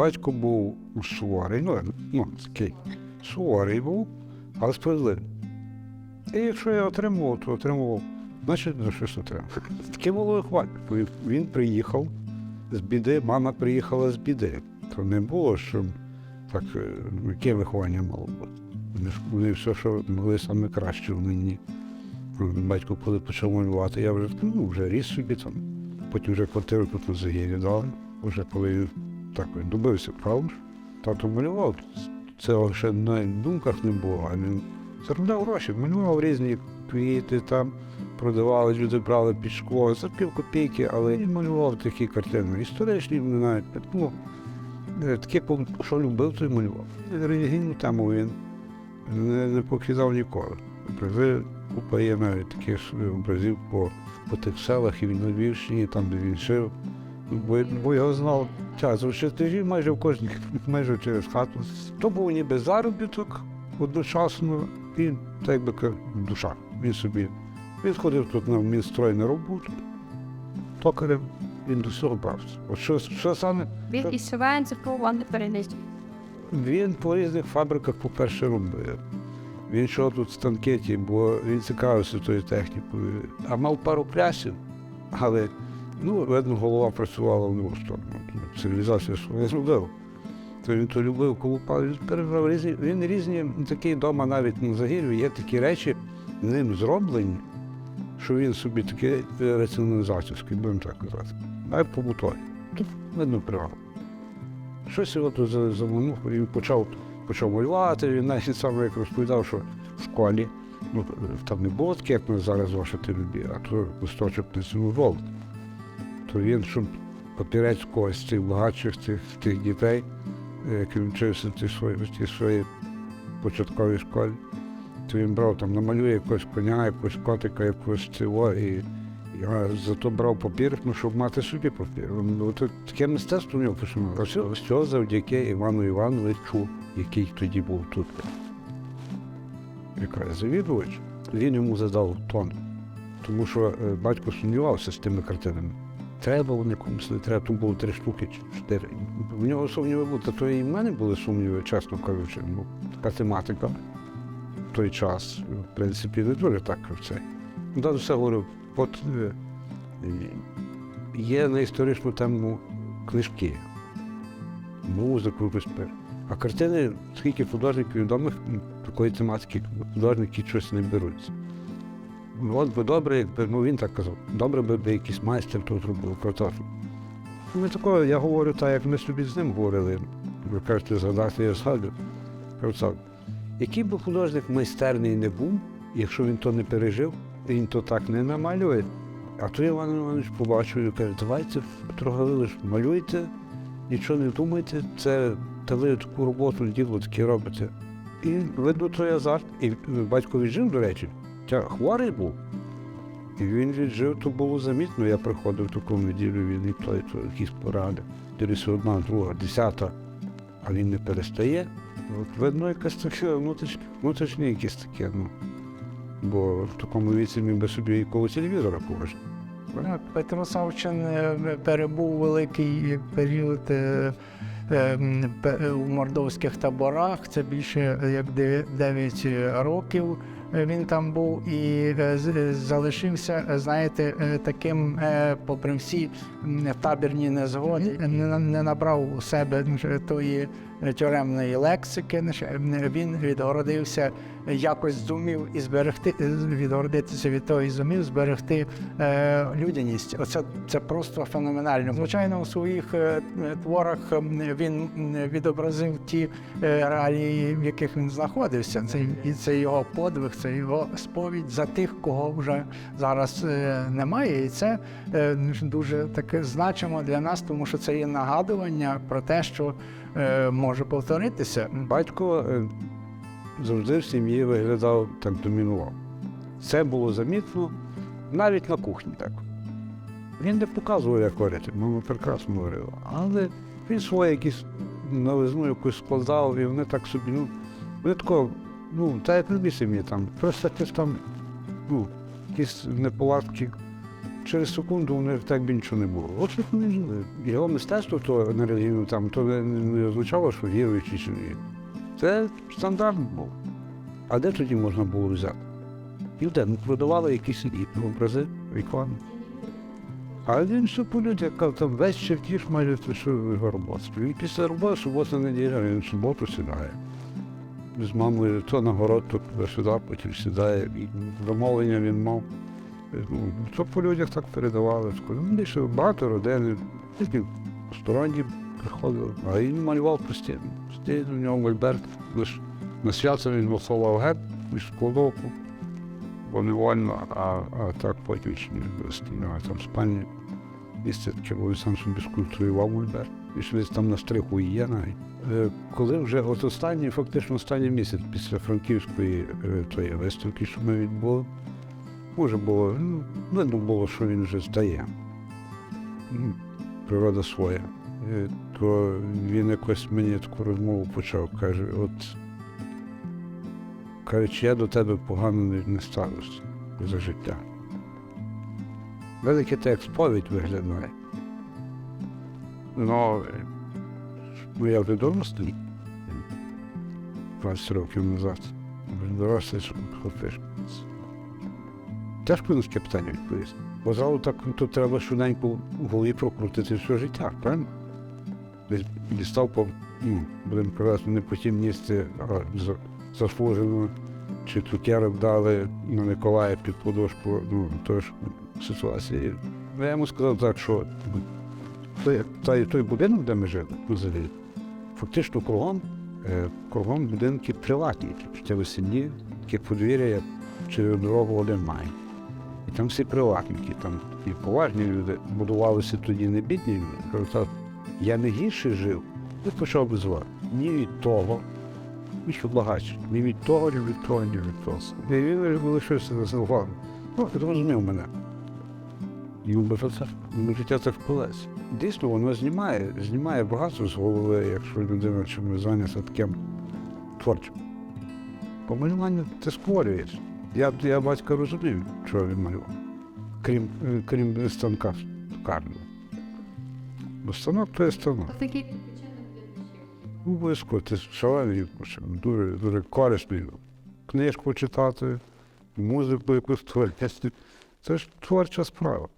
батько був суворий, ну, ну такий суворий був, але справедливий. І якщо я отримував, то отримував, значить, за щось отримав. Таке було виховання. Він, він приїхав з біди, мама приїхала з біди. То не було, що так, е, яке виховання мало бути. Вони, все, що могли саме краще в мені. Батько, коли почав малювати, я вже, ну, вже ріс собі там. Потім вже квартиру тут на Загірі дали. Вже коли так він добився, правда? Тато малював. Цього ще на думках не було, а він заробляв гроші, малював різні квіти там, продавали, люди брали під шкло за пів копійки, але він малював такі картини. Історичні, навіть, ну, е, таке, що любив, то й малював. Релігійну тему він не, не покидав ніколи. Образи, купа є навіть таких образів по, по тих селах і на Львівщині, там, де він жив. Бо, бо його знав часом чертежі майже в кожній, майже через хату. То був ніби заробіток одночасно і так ка- душа. Він собі. Він ходив тут на мінстрой на роботу, токарем, він до всього брався. От що, що саме Він із Шевенців, а не перенести. він по різних фабриках, по-перше, робив. Він йшов тут в станкеті, бо він цікавився тою технікою. А мав пару плясів, але ну, видно, голова працювала в другу сторону. Цивілізація своє зробив. То він то любив колупав, перебрав різні. Він різні такий вдома навіть на загір'ю, є такі речі ним зроблені, що він собі такий раціоналізаційський, будемо так казати. Навіть побутові. Видно привал. Щось його тут заманув, він почав, почав малювати, він навіть саме як розповідав, що в школі, ну, там не було таке, як ми зараз ваші любі, а то листочок не зимував. Він, щоб папірець когось цих багатших цих, тих дітей, е, вчився в своїй, початковій школі, то він брав там, намалює якогось коня, якогось котика, якогось цього, і я зато брав папір, ну, щоб мати собі папір. Ну, таке мистецтво в нього починалося. Все, все завдяки Івану Івановичу, який тоді був тут. Якраз завідувач, він йому задав тон. Тому що е, батько сумнівався з тими картинами. Треба вони комусь не треба, тут було три штуки чи чотири. В нього сумніви були, та то і в мене були сумніви, чесно кажучи. Ну, така тематика в той час, в принципі, не дуже так це. Ну, все говорю, от е, є на історичну тему книжки, музику, пер- а картини, скільки художників відомих такої тематики, художники щось не беруться. От би добре, якби, ну він так казав, добре би, якийсь майстер тут робив картофель. Ну, Ми такого, я говорю так, як ми собі з ним говорили. Ви кажете, згадати, я згадую. Кажу який би художник майстерний не був, якщо він то не пережив, він то так не намалює. А то Іван Іванович побачив і каже, давайте трохи лиш малюйте, нічого не думайте, це та ви таку роботу діло таке робите. І видно той азарт. І батько віджив, до речі, тя хворий був. І він віджив, то було замітно. Я приходив таку неділю, він і той, то якісь поради. Дивлюся одна, друга, десята, а він не перестає. От видно, якась таке внутрішнє, внутрішнє якесь таке, ну. Бо в такому віці він би собі коло телевізора поважив. Так, Петро Савчин перебув великий період е, у мордовських таборах. Це більше як 9 років. Він там був і е, е, залишився, знаєте, е, таким, попри всі табірні незгоди, не, набрав у себе тої тюремної лексики. Е, Він відгородився, е, якось зумів і зберегти, е, відгородитися від того і зумів зберегти е, людяність. Оце це просто феноменально. Звичайно, у своїх е, е, творах е, він відобразив ті е, реалії, в яких він знаходився. Це і це його подвиг, це його сповідь за тих, кого вже зараз е, немає. І це е, дуже таке значимо для нас, тому що це є нагадування про те, що е, може повторитися. Батько е, завжди в сім'ї виглядав так домінував. Це було замітно навіть на кухні так. Він не показував, як варити, мама прекрасно говорила. Але він своє якісь новизну якусь складав, і вони так собі, ну, вони такого, ну, та як любі сім'ї там, просто якісь там, ну, якісь неполадки через секунду у них так би нічого не було. От вони жили. Його мистецтво то релігійну там, то не, не означало, що віруючий чи ні. Це стандарт був. А де тоді можна було взяти? Де ну, продавали якісь образи, реклами. А він все по людях, казав, там весь чертіж майже що його робота. І після роботи, субота, неділя, він в суботу сідає. З мамою то на город, то сюди, потім сідає. І замовлення він мав. Ну, то по людях так передавали. Ну, більше багато родин, тільки в ресторані приходили. А він малював постійно. Постійно у нього мольберт. Лише на свято він висовував гет і складовку. Бо не вольно, а, а так потім ще не постійно, а там спальні. Місце таке, бо він сам собі скульптурував мольберт. І що там на стриху є навіть. Е, Коли вже от останній, фактично останній місяць після франківської е, тої виставки, що ми відбули, може було, ну, видно було, що він вже здає. Ну, Природа своя. Е, То він якось мені таку розмову почав, каже, от каже, чи я до тебе погано не, ставлюся за життя. Велике те як сповідь виглядає. Ну, ну я вже дорослий. 20 років назад. Дорослий, хлопець. Тяжко на таке питання відповісти. Бо зразу так то треба швиденько в голові прокрутити все життя, правильно? Десь дістав по, ну, будемо казати, не по тім місці, а заслужено, чи цукерок дали на Миколая під подошку, ну, то ж ситуації. Ну, Я йому сказав так, що той, той, той будинок, де ми жили, у Заві, фактично кругом, е, кругом будинки приватні, це весільні, таке подвір'я, через дорогу один має. І там всі приватники, там і поважні люди будувалися тоді не бідні люди. Я не гірше жив, і почав би звати. Ні від того, і що багатше. Ні від того, ні від того, ні від того. І він лишився за увагу. Ну, зрозумів мене. І ну, життя це вколеться. Дійсно, воно знімає, знімає багато з голови, якщо людина чимось зайнята таким творчим. По малюванню ти створюєш. Я, я батька розумів, що він малював. Крім, е, крім станка карного. Бо станок то є станок. Такий Ну, Обов'язково, це шалений відпочинок, дуже, дуже корисний. Книжку читати, музику якусь творити. Це ж творча справа.